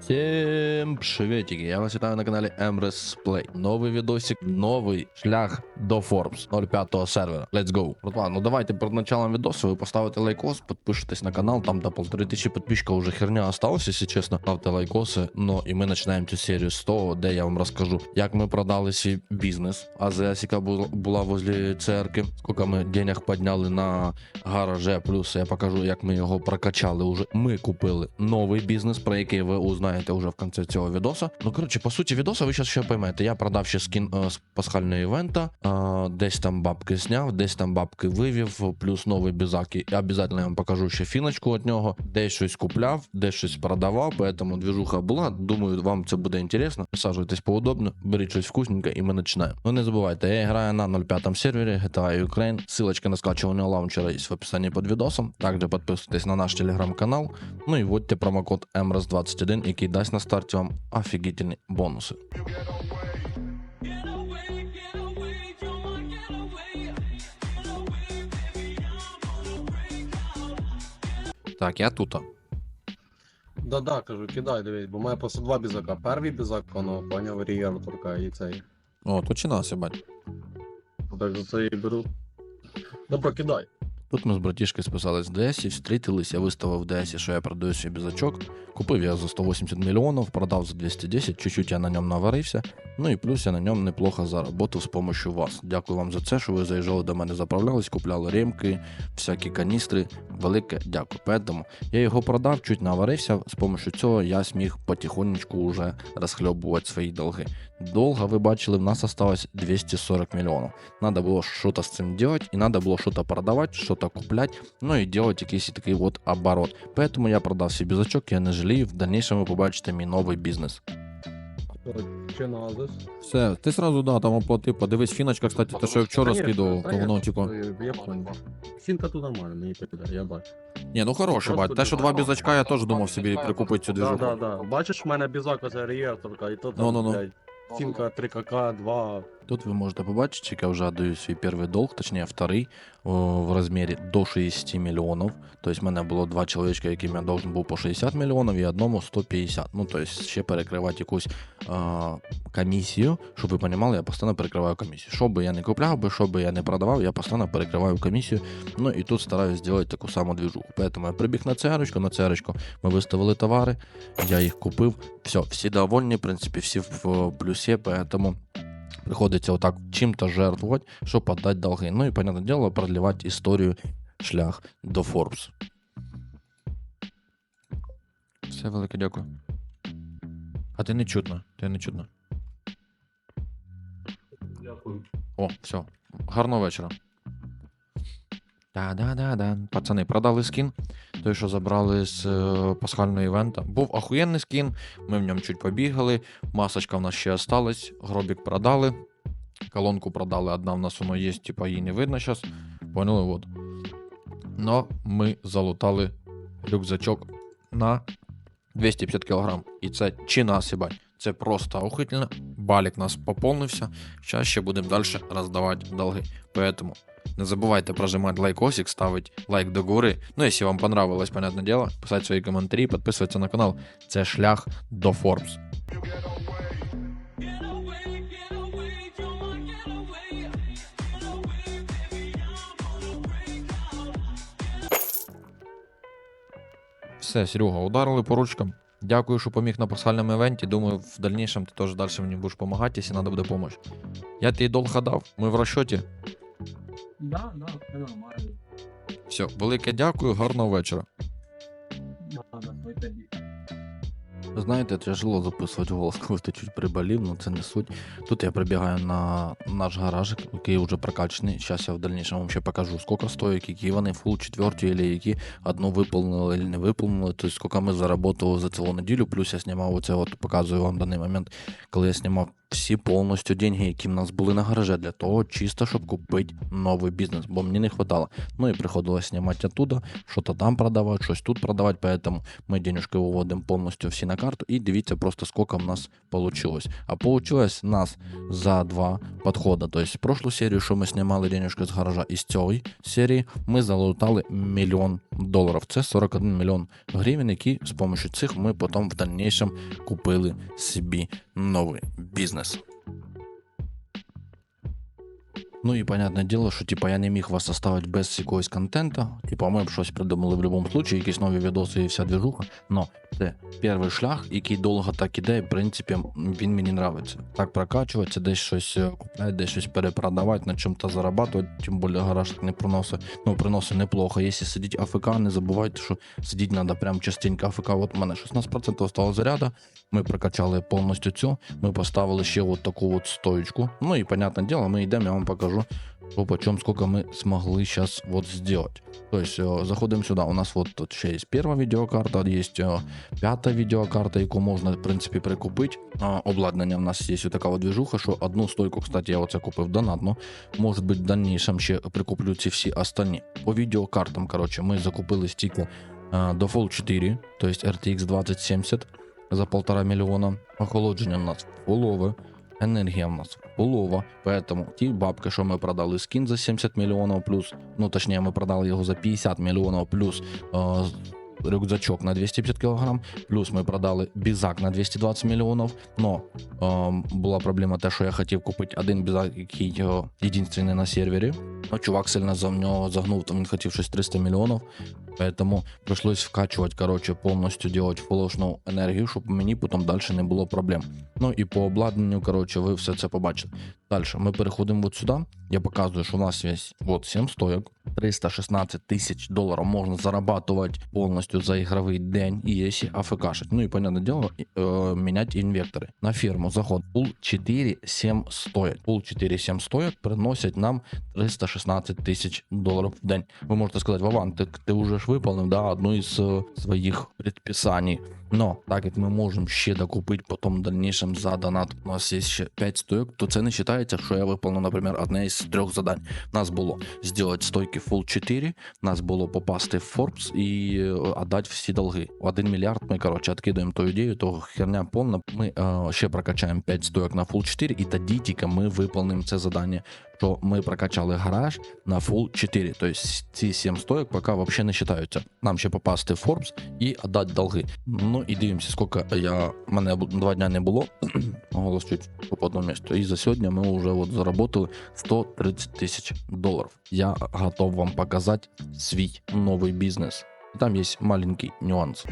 Всім приветики, я вас вітаю на каналі Emrys Play. Новий відосик, новий шлях до Forbes 05 сервера. Let's go. Братва, ну давайте перед началом відосу ви поставите лайкос, підпишитесь на канал, там до полтори тисячі підписчиків уже херня осталась, якщо чесно. Ставте лайкоси. Ну і ми починаємо цю серію з того, де я вам розкажу, як ми продали свій бізнес. АЗС, яка була возле церкви, скільки ми денег підняли на гараже. Плюс я покажу, як ми його прокачали. Уже ми купили новий бізнес, про який ви узнаєте вже в кінці цього відоса. Ну коротше, по суті, відоса ви зараз ще поймете. Я продав ще скін е, з пасхального івента, е, десь там бабки зняв, десь там бабки вивів, плюс новий бізак. І обов'язково я вам покажу ще фіночку від нього. Десь щось купляв, десь щось продавав, поэтому двіжуха була. Думаю, вам це буде інтересно. Присаджуйтесь поудобно, беріть щось вкусненьке, і ми починаємо. Ну не забувайте, я граю на 05 сервері GTA Ukraine. Ссылочка на скачивание лаунчера есть в описании под видосом. Также подписывайтесь на наш телеграм-канал. Ну и вводьте промокод MRS21, який дасть на старті вам офігітельні бонуси. Так, я тут. Да-да, кажу, кидай, дивись, бо має просто два бізака. Перший бізак, воно поняв ріелторка і цей. О, нас, бать. Так за це і беру. Добре, кидай. Тут ми з братішкою списались в Десі, встретились, я виставив в Десі, що я продаю свій бізачок. Купив я за 180 мільйонів, продав за 210, чуть-чуть я на ньому наварився. Ну і плюс я на ньому неплохо заработав з допомогою вас. Дякую вам за це, що ви заїжджали до мене, заправлялись, купляли ремки, всякі каністри. Велике дякую. Поэтому я його продав, чуть наварився. З допомогою цього я зміг потихонечку вже розхльобувати свої долги. Долга, ви бачили, в нас осталось 240 мільйонів. Надо було что-то з цим делать, і надо було что-то продавати, что-то куплять, ну і делать якийсь такий от оборот. Поэтому я продав свій бізачок, я не жалію. В дальнейшем ви побачите мій новий бізнес. Чи назис? Все, ти сразу да, там оплатив. Подивись, фіночка, кстати, те, що я вчора скидував, то воно, типу. Я понял. Фінка тут нормально, мені піде, я бачу. Ні, ну хороше, бать. Те, що два бізачка, я теж думав собі прикупити цю Да, движуху. да, да. Бачиш, в мене бізак оце ріелторка, і то там, Ну-ну-ну. блядь, Фінка 3КК, 2. Тут ви можете побачити, як я вже віддаю свій перший долг, точніше вторий, в розмірі до 60 мільйонів. Тобто в мене було два чоловічка, яким я должен був по 60 мільйонів і одному 150. Ну, тобто ще перекривати якусь а, комісію, щоб ви розуміли, я постійно перекриваю комісію. Що би я не купляв би, що би я не продавав, я постійно перекриваю комісію. Ну і тут стараюсь зробити таку саму движуху. Поэтому я прибіг на церочку, на церочку ми виставили товари, я їх купив. Все, всі довольні, в принципі, всі в плюсі, поэтому приходиться отак чим-то жертвувати, щоб подати долги. Ну і, понятне діло, продлівати історію шлях до Forbes. Все велике, дякую. А ти не чутно, ти не чутно. Дякую. О, все. Гарного вечора. Да-да-да-да. Пацани, продали скін. Той, що забрали з е, пасхального івента. Був охуєнний скін, ми в ньому чуть побігали. Масочка в нас ще осталась, гробік продали. Колонку продали, одна в нас воно є, типа її не видно зараз. Поняли, от. Но ми залутали рюкзачок на 250 кг. І це чи нас, їбать. Це просто охуєнно. Балік нас поповнився. Зараз ще будемо далі роздавати долги. Поэтому не забувайте прожимати лайкосик, ставити лайк до гори. Ну, якщо вам понравилось, понятне дело, писати свої коментарі, підписуватися на канал. Це шлях до Forbes. Все, Серега, ударили по ручкам. Дякую, що поміг на пасхальному івенті. Думаю, в дальнейшем ти теж далі мені будеш допомагати, якщо треба буде допомога. Я тобі долг дав, ми в розчоті. Да, да, все нормально. Все, велике дякую, гарного вечора. Да, да, ми. Знаєте, тяжело записувати голос, коли ти чуть приболів, ну це не суть. Тут я прибігаю на наш гаражик, який вже прокачаний. Зараз я в дальнейшем вам ще покажу, скільки стоїть, які вони фул четверті, або які одну виповнили, або не виповнили. Тобто, скільки ми заработали за цілу неділю. Плюс я знімав оце, от показую вам даний момент, коли я знімав всі повністю деньги, які в нас були на гараже, для того, чисто, щоб купити новий бізнес, бо мені не хватало. Ну і приходилось знімати оттуда, що-то там продавати, щось тут продавати, поэтому ми денежки виводимо повністю всі на карту і дивіться просто, скільки в нас вийшло. А получилось нас за два підходи. Тобто, прошлу серію, що ми знімали денежки з гаража, і з цієї серії ми залутали мільйон доларів. Це 41 мільйон гривень, які з допомогою цих ми потім в дальнейшем купили собі новий бізнес. Ну і понятне діло, що типа я не міг вас оставити без якогось контента. Типа ми б щось придумали в будь-якому випадку, якісь нові відоси і вся движуха. Но це перший шлях, який довго так іде, і в принципі він мені нравиться. Так прокачуватися, десь щось е, купляти, десь щось перепродавати, на чим-то зарабатувати, тим більше гараж не приносить. Ну, приносить неплохо. Якщо сидіть АФК, не забувайте, що сидіти треба прям частенько АФК. От у мене 16% стало заряду. Ми прокачали повністю цю. Ми поставили ще от таку от стоечку. Ну і понятне діло, ми йдемо, я вам покажу, що по чому, скільки ми змогли зараз вот сделать. Тобто е, заходимо сюди. У нас вот тут ще є перша відеокарта, є е, п'ята відеокарта, яку можна, в принципі, прикупити. Обладнання в нас є така от движуха, що одну стойку, кстати, я оце купив донатно. Може бути, в дальнішому ще прикуплю ці всі останні. По відеокартам, коротше, ми закупили стільки до Full 4, тобто RTX 2070 за полтора мільйона. Охолодження у нас полове. Енергія в нас полова, поэтому ті бабки, що ми продали скін за 70 мільйонів плюс, ну точніше, ми продали його за 50 мільйонів плюс е, рюкзачок на 250 кг, плюс ми продали бізак на 220 мільйонів. Но е, була проблема те, що я хотів купити один бізак, який е, єдинственний на сервері. Но чувак сильно за нього загнув, там він хотів щось 300 мільйонів. Поэтому пришлось вкачувати, короче, повністю делать фолошну енергію, щоб мені потім далі не було проблем. Ну і по обладнанню, короче, ви все це побачите. Далі ми переходимо от сюди. Я показую, що у нас є от 7 стоек, 316 тисяч доларів можна зарабатувати повністю за игровые день если АФК АФКшить. Ну и, понятное дело, э, менять инвекторы. На ферму заход пул 4,7 стоит. Пул 4,7 стоит, приносит нам 316 тысяч долларов в день. Ви можете сказати, Вован, ти, вже ж виповнив да, одну із е, своїх предписань. Но так як ми можемо ще докупити потім в дальнішому за донат, у нас є ще 5 стойок, то це не вважається, що я виповнив, наприклад, одне із трьох завдань. У нас було зробити стойки Full 4, у нас було попасти в Forbes і е, отдати всі долги. 1 мільярд ми, коротше, відкидаємо ту ідею, то херня повна. Ми е, ще прокачаємо 5 стойок на Full 4, і тоді тільки ми виповнимо це завдання що ми прокачали гараж на Full 4. Тобто ці 7 стоек поки взагалі не вважаються. Нам ще попасти в Forbes і віддати долги. Ну і дивимося, скільки я мене два дня не було. Голос чуть по одному місту. І за сьогодні ми вже от заработали 130 тисяч доларів. Я готов вам показати свій новий бізнес. І там є маленький нюанс.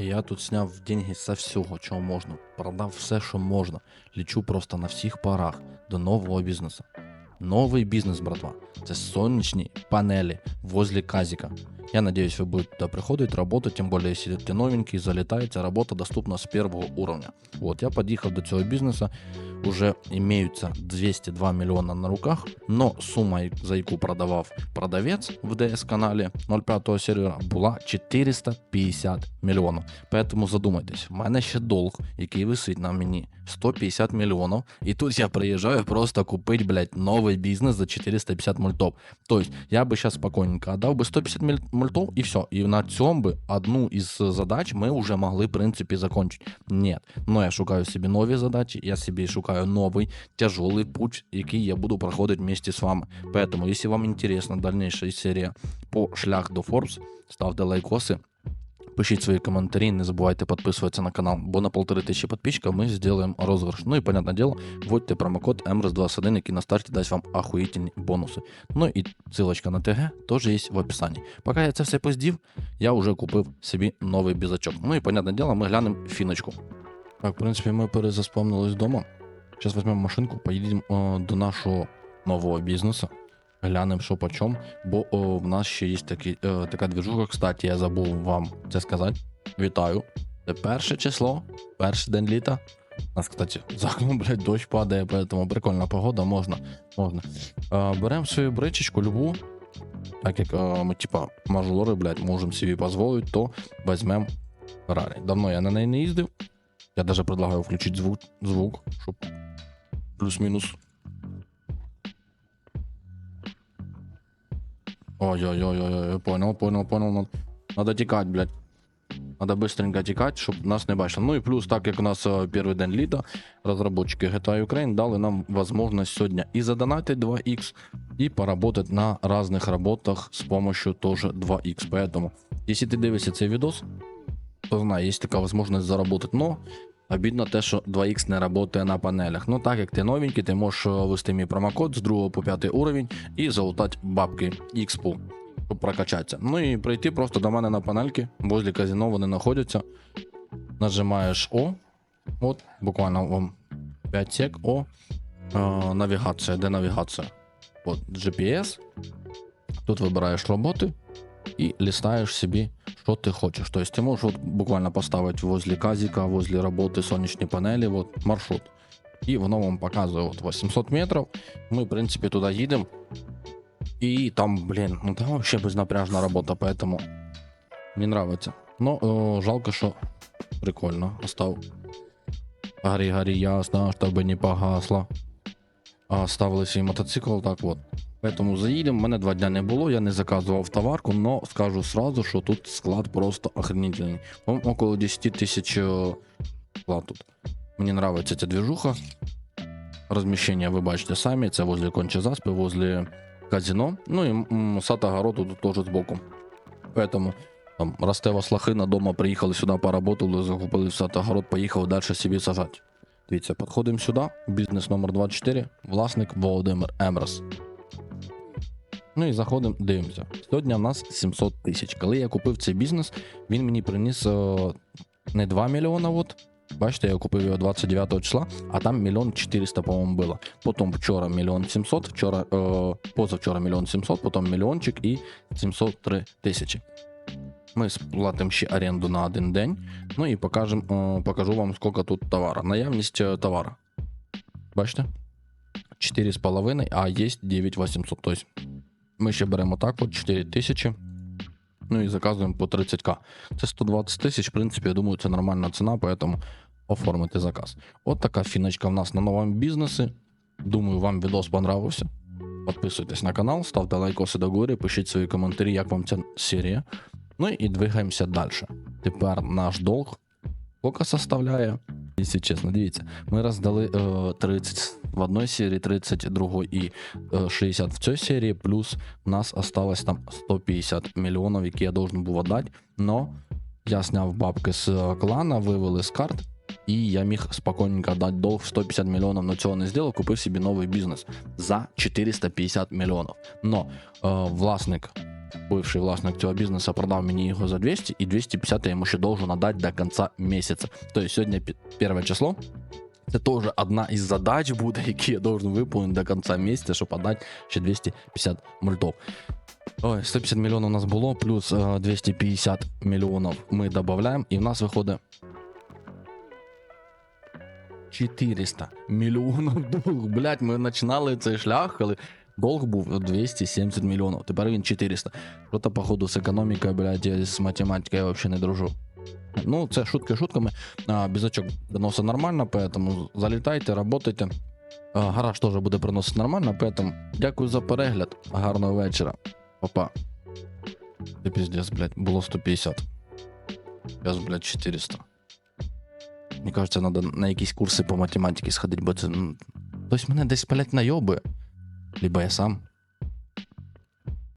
Я тут сняв деньги со всього, чого можна. Продав все, що можна. Лічу просто на всіх парах до нового бізнесу. Новий бізнес, братва. Це сонячні панелі возле казика. Я надеюсь, вы будете туда приходить, работать, тем более, если ты новенький, залетаете, работа доступна с первого уровня. Вот, я подъехал до цього бізнесу, уже имеются 202 миллиона на руках, но сума, за яку продавав продавець в ДС-каналі 05 сервера була 450 мільйонів. Поэтому задумайтесь, в мене ще долг, який висить на мені 150 мільйонів, і тут я приїжджаю просто купити, блядь, новий бізнес за 450 мультов. Тобто, я би зараз спокійненько отдав би 150 міль- Мультов і все. І на цьому би одну із задач ми вже могли, в принципі, закончити. Ні. Но я шукаю собі нові задачі, я собі шукаю новий тяжелый путь, який я буду проходити вместе з вами. Поэтому, если вам интересна дальнейшая серія по шлях до Forbes, ставте лайкоси. Пишіть свої коментарі, не забувайте підписуватися на канал, бо на полтори тисячі підписчиків ми зробимо розіграш. Ну і, понятне діло, вводьте промокод MRS21, який на старті дасть вам охуїтельні бонуси. Ну і ссылочка на ТГ теж є в описанні. Поки я це все поздів, я вже купив собі новий бізачок. Ну і, понятне діло, ми глянемо фіночку. Так, в принципі, ми перезаспавнились вдома. Зараз візьмемо машинку, поїдемо о, до нашого нового бізнесу. Глянемо, що по чому. Бо о, в нас ще є такі, е, така движуха, кстати, я забув вам це сказати. Вітаю. Це перше число, перший день літа. У нас, кстати, за окном, блядь, дощ падає, поэтому прикольна погода, можна. можна. Е, беремо свою бричечку, любу. так як е, ми, типа, мажори, блядь, можемо собі дозволити, то візьмемо Феррарі. Давно я на неї не їздив. Я даже предлагаю включити звук, звук щоб плюс-мінус. Ой-ой-ой-ой, понял, понял, понял. Надо, надо тікати, блядь. Надо быстренько тікати, щоб нас не бачили. Ну і плюс, так як у нас е, перший день літа, розробники GTA Ukraine дали нам можливість сьогодні і задонатить 2x, і поработать на разных работах с помощью тоже 2x. Поэтому, если ты дивишься цей відос, то знай, є така можливість заработать, но обідно те, що 2x не працює на панелях. Ну так як ти новенький, ти можеш е, ввести мій промокод з 2 по 5 уровень і залутати бабки XP, щоб прокачатися. Ну і прийти просто до мене на панельки, возле казино вони знаходяться. Нажимаєш О, от, буквально вам 5 сек, О, е, навігація, де навігація? От GPS. Тут вибираєш роботи і листаєш собі, що ти хочеш. Тобто ти можеш от буквально поставити возле казика, возле роботи сонячні панелі, от маршрут. І воно вам показує от 800 метрів. Ми, в принципі, туди їдемо. І там, блін, ну там вообще безнапряжна робота, поэтому мені нравится. Ну, о, жалко, що прикольно. Остав. Горі, горі, ясно, щоб не погасло. А, ставили свій мотоцикл, так от. Поэтому заїдемо. Мене два дня не було, я не заказував товарку, но скажу сразу, що тут склад просто охренительний. По-моему, около 10 тисяч е, склад тут. Мені нравиться ця движуха. Розміщення ви бачите самі, це возле конче заспи, возле казино. Ну і м, сад огороду тут теж збоку. Поэтому там Ростева Слахина дома приїхали сюди, поработали, закупили в сад огород, поїхали далі собі сажати. Дивіться, підходимо сюди. Бізнес номер 24, власник Володимир Емрес. Ну і заходимо, дивимося. Сьогодні в нас 700 тисяч. Коли я купив цей бізнес, він мені приніс е, не 2 мільйона. От. Бачите, я купив його 29 числа, а там мільйон 400, по-моєму, було. Потім вчора мільйон 700, вчора, е, позавчора мільйон 700, потім мільйончик і 703 тисячі. Ми сплатимо ще оренду на один день. Ну і покажем, е, покажу вам, скільки тут товара. Наявність товара. Бачите? 4,5, а є 9800. Тобто ми ще беремо так, от 4 тисячі. Ну і заказуємо по 30к. Це 120 тисяч, в принципі, я думаю, це нормальна ціна, поэтому оформити заказ. От така фіночка в нас на новому бізнесі. Думаю, вам відос понравився. Підписуйтесь на канал, ставте лайкоси до гори, пишіть свої коментарі, як вам ця серія. Ну і двигаємося далі. Тепер наш долг сколько составляє, якщо чесно, дивіться, ми роздали е, 30 в одній серії, 30 в другій і е, 60 в цій серії, плюс у нас осталось там 150 мільйонів, які я должен був віддати, но я сняв бабки з е, клана, вивели з карт, і я міг спокійненько дати долг 150 мільйонів, но цього не зробив, купив собі новий бізнес за 450 мільйонів. Но е, власник бывший власник цього бізнесу продав мені його за 200, і 250 я йому ще должен надати до кінця місяця. Тобто сьогодні пі- перше число. Це теж одна із задач буде, які я должен виконати до кінця місяця, щоб подати ще 250 мультов. Ой, 150 мільйонів у нас було, плюс е, 250 мільйонів ми додаємо, і в нас виходить 400 мільйонів. Блять, ми починали цей шлях, долг був 270 мільйонів. Тепер він 400. Що-то, походу, з економікою, блядь, я з математикою я взагалі не дружу. Ну, це шутки шутками. А, Бізочок приносить нормально, поэтому залітайте, работайте. А, гараж теж буде приносити нормально, поэтому дякую за перегляд. Гарного вечора. Папа. Ти піздець, блядь, було 150. Зараз, блядь, 400. Мені кажется, треба на якісь курси по математиці сходити, бо це. Хтось мене десь, блядь, найобує. Либо я сам.